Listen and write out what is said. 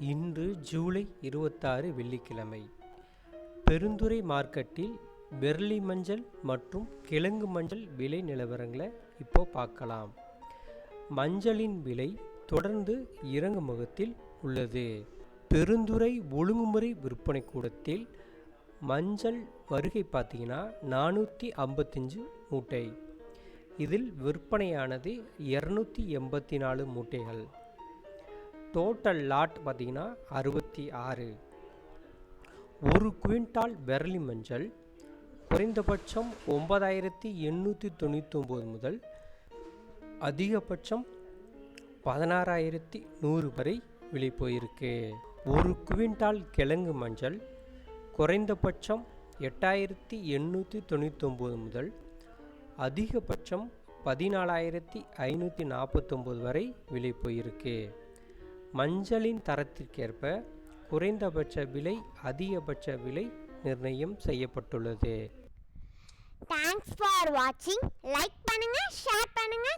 இன்று ஜூலை இருபத்தாறு வெள்ளிக்கிழமை. பெருந்துறை மார்க்கெட்டில் பெர்லி மஞ்சள் மற்றும் கிழங்கு மஞ்சள் விலை நிலவரங்களை இப்போ பார்க்கலாம். மஞ்சளின் விலை தொடர்ந்து இறங்கு முகத்தில் உள்ளது. பெருந்துறை ஒழுங்குமுறை விற்பனை கூடத்தில் மஞ்சள் வருகை பார்த்தீங்கன்னா நானூற்றி ஐம்பத்தஞ்சு மூட்டை. இதில் விற்பனையானது இரநூத்தி எண்பத்தி நாலு மூட்டைகள். டோட்டல் லாட் பார்த்திங்கன்னா அறுபத்தி ஆறு. ஒரு குவிண்டால் வெரலி மஞ்சள் குறைந்தபட்சம் ஒன்பதாயிரத்தி எண்ணூற்றி தொண்ணூத்தொம்பது முதல் அதிகபட்சம் பதினாறாயிரத்தி நூறு வரை விலை போயிருக்கு. ஒரு குவிண்டால் கிழங்கு மஞ்சள் குறைந்தபட்சம் எட்டாயிரத்தி எண்ணூற்றி தொண்ணூத்தொம்பது முதல் அதிகபட்சம் பதினாலாயிரத்தி ஐநூற்றி நாற்பத்தொம்பது வரை விலை போயிருக்கு. மஞ்சளின் தரத்திற்கேற்ப குறைந்தபட்ச விலை அதிகபட்ச விலை நிர்ணயம் செய்யப்பட்டுள்ளது. தேங்க்ஸ் ஃபார் வாட்சிங் லைக் பண்ணுங்க ஷேர் பண்ணுங்க